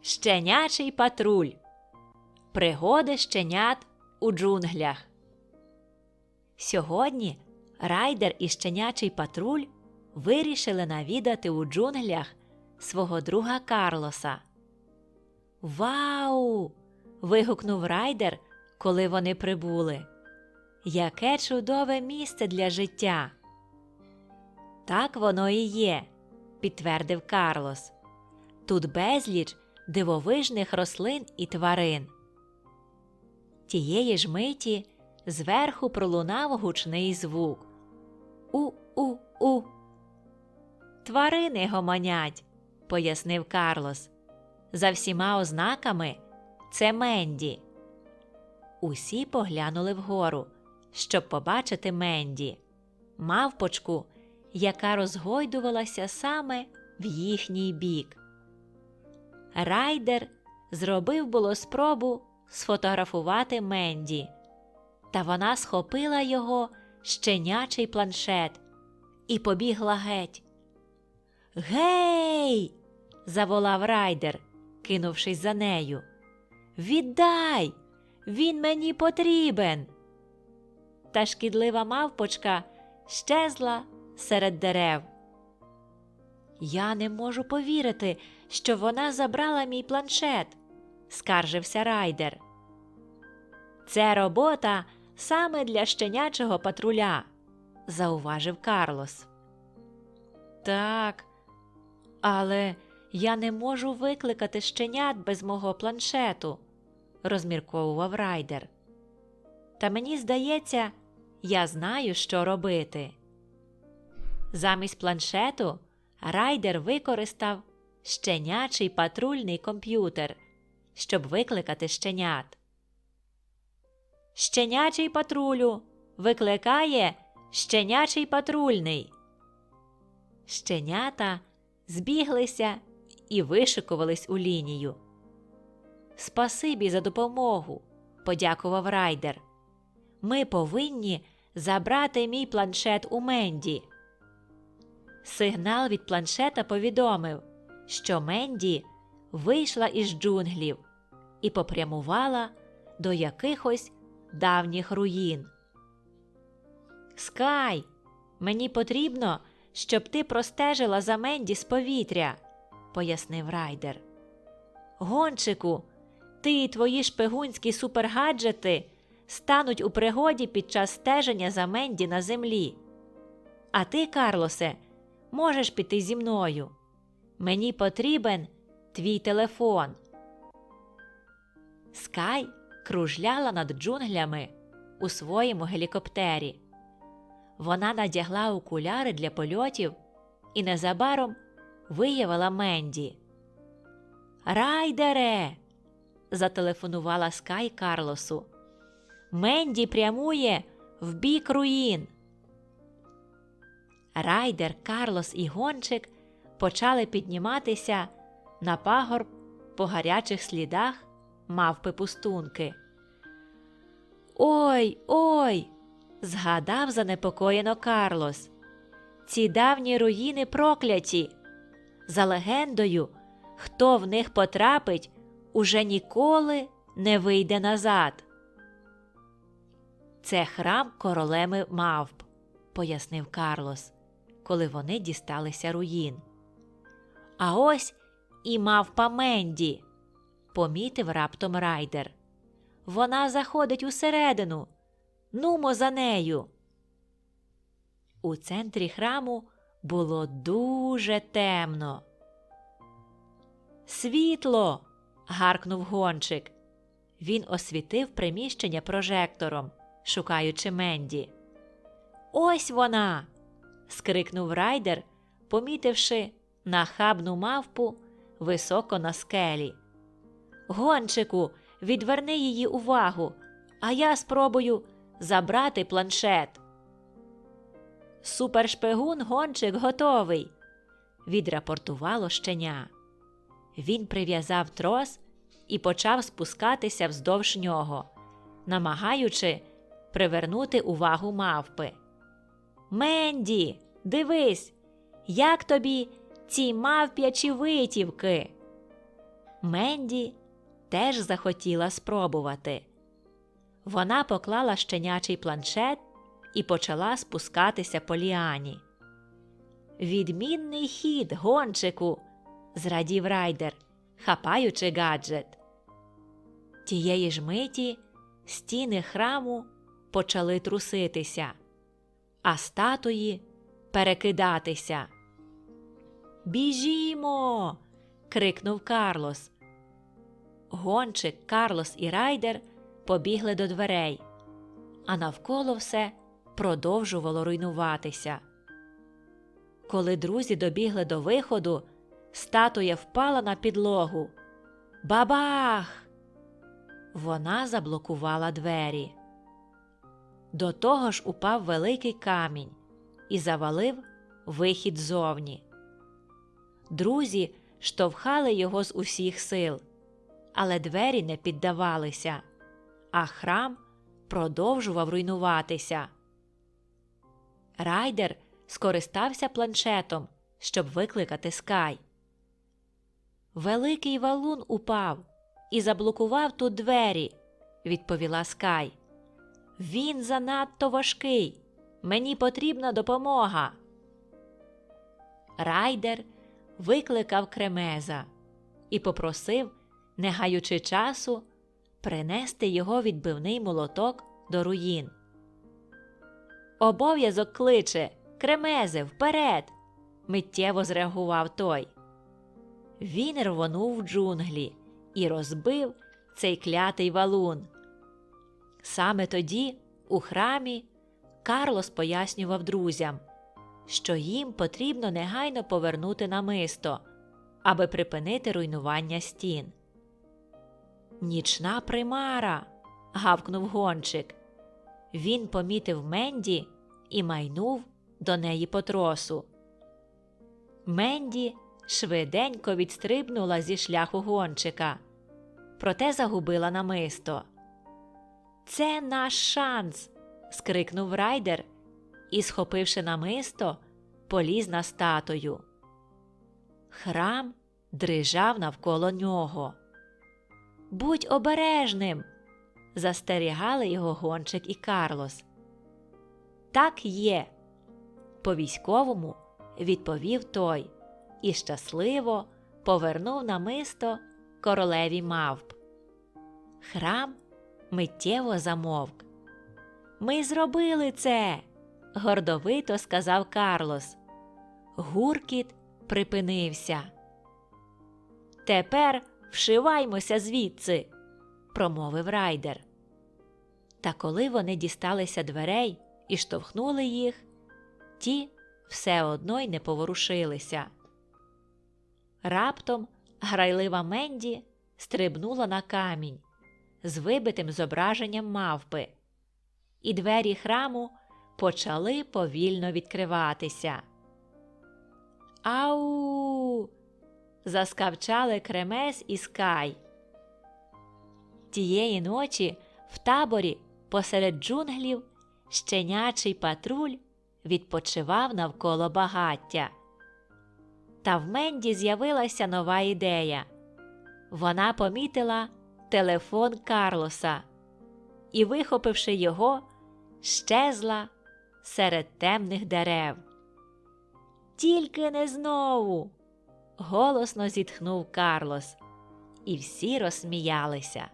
Щенячий патруль. Пригоди щенят у джунглях. Сьогодні райдер і щенячий патруль вирішили навідати у джунглях свого друга Карлоса. Вау! вигукнув райдер, коли вони прибули. Яке чудове місце для життя. Так воно і є, підтвердив Карлос. Тут безліч дивовижних рослин і тварин. Тієї ж миті зверху пролунав гучний звук. У-у-у. Тварини гомонять, пояснив Карлос. За всіма ознаками це Менді. Усі поглянули вгору, щоб побачити Менді, мавпочку, яка розгойдувалася саме в їхній бік. Райдер зробив було спробу сфотографувати Менді, та вона схопила його щенячий планшет і побігла геть. Гей! заволав райдер, кинувшись за нею. Віддай! Він мені потрібен. Та шкідлива мавпочка щезла серед дерев. Я не можу повірити, що вона забрала мій планшет, скаржився райдер. Це робота саме для щенячого патруля, зауважив Карлос. Так, але я не можу викликати щенят без мого планшету, розмірковував райдер. Та мені здається, я знаю, що робити. Замість планшету райдер використав щенячий патрульний комп'ютер, щоб викликати щенят. Щенячий патрулю викликає щенячий патрульний. Щенята збіглися і вишикувались у лінію. Спасибі за допомогу, подякував райдер. Ми повинні забрати мій планшет у Менді. Сигнал від планшета повідомив, що Менді вийшла із джунглів і попрямувала до якихось давніх руїн. Скай, мені потрібно, щоб ти простежила за Менді з повітря, пояснив райдер. Гончику, ти і твої шпигунські супергаджети стануть у пригоді під час стеження за Менді на землі. А ти, Карлосе, можеш піти зі мною. Мені потрібен твій телефон. Скай кружляла над джунглями у своєму гелікоптері. Вона надягла окуляри для польотів і незабаром виявила Менді. Райдере. зателефонувала Скай Карлосу. Менді прямує в бік руїн. Райдер, Карлос і гончик почали підніматися на пагорб по гарячих слідах мавпи пустунки. Ой, ой. згадав занепокоєно Карлос. Ці давні руїни прокляті. За легендою, хто в них потрапить, уже ніколи не вийде назад. Це храм королеми мавп, пояснив Карлос, коли вони дісталися руїн. А ось і мавпа Менді, помітив раптом райдер. Вона заходить усередину. Нумо за нею. У центрі храму було дуже темно. Світло. гаркнув гончик. Він освітив приміщення прожектором, шукаючи Менді. Ось вона. Скрикнув райдер, помітивши нахабну мавпу високо на скелі. Гончику, відверни її увагу, а я спробую забрати планшет. Супершпигун гончик готовий, відрапортувало щеня. Він прив'язав трос і почав спускатися вздовж нього, намагаючи привернути увагу мавпи. Менді, дивись, як тобі ці мавп'ячі витівки. Менді теж захотіла спробувати. Вона поклала щенячий планшет і почала спускатися по ліані. Відмінний хід, гончику, зрадів райдер, хапаючи гаджет. Тієї ж миті стіни храму почали труситися, а статуї перекидатися. Біжімо. крикнув Карлос. Гончик, Карлос і райдер побігли до дверей, а навколо все продовжувало руйнуватися. Коли друзі добігли до виходу, статуя впала на підлогу. Бабах! Вона заблокувала двері. До того ж упав великий камінь і завалив вихід зовні. Друзі штовхали його з усіх сил, але двері не піддавалися, а храм продовжував руйнуватися. Райдер скористався планшетом, щоб викликати скай. Великий валун упав і заблокував тут двері, відповіла Скай. Він занадто важкий. Мені потрібна допомога. Райдер викликав кремеза і попросив, не гаючи часу, принести його відбивний молоток до руїн. Обов'язок кличе Кремезе, вперед. миттєво зреагував той. Він рвонув в джунглі і розбив цей клятий валун. Саме тоді, у храмі, Карлос пояснював друзям, що їм потрібно негайно повернути намисто, аби припинити руйнування стін. Нічна примара. гавкнув гончик. Він помітив Менді і майнув до неї по тросу. Менді швиденько відстрибнула зі шляху гончика, проте загубила намисто. Це наш шанс. скрикнув райдер і, схопивши намисто, поліз на статую. Храм дрижав навколо нього. Будь обережним. застерігали його гончик і Карлос. Так є. По військовому відповів той і щасливо повернув намисто королеві мавп. Храм миттєво замовк. Ми зробили це. гордовито сказав Карлос. Гуркіт припинився. Тепер вшиваймося звідси, промовив райдер. Та коли вони дісталися дверей і штовхнули їх, ті все одно й не поворушилися. Раптом грайлива Менді стрибнула на камінь з вибитим зображенням мавпи, і двері храму почали повільно відкриватися. Ау. заскавчали кремес і скай. Тієї ночі в таборі посеред джунглів щенячий патруль відпочивав навколо багаття. Та в Менді з'явилася нова ідея. Вона помітила телефон Карлоса і, вихопивши його, щезла серед темних дерев. Тільки не знову. голосно зітхнув Карлос, і всі розсміялися.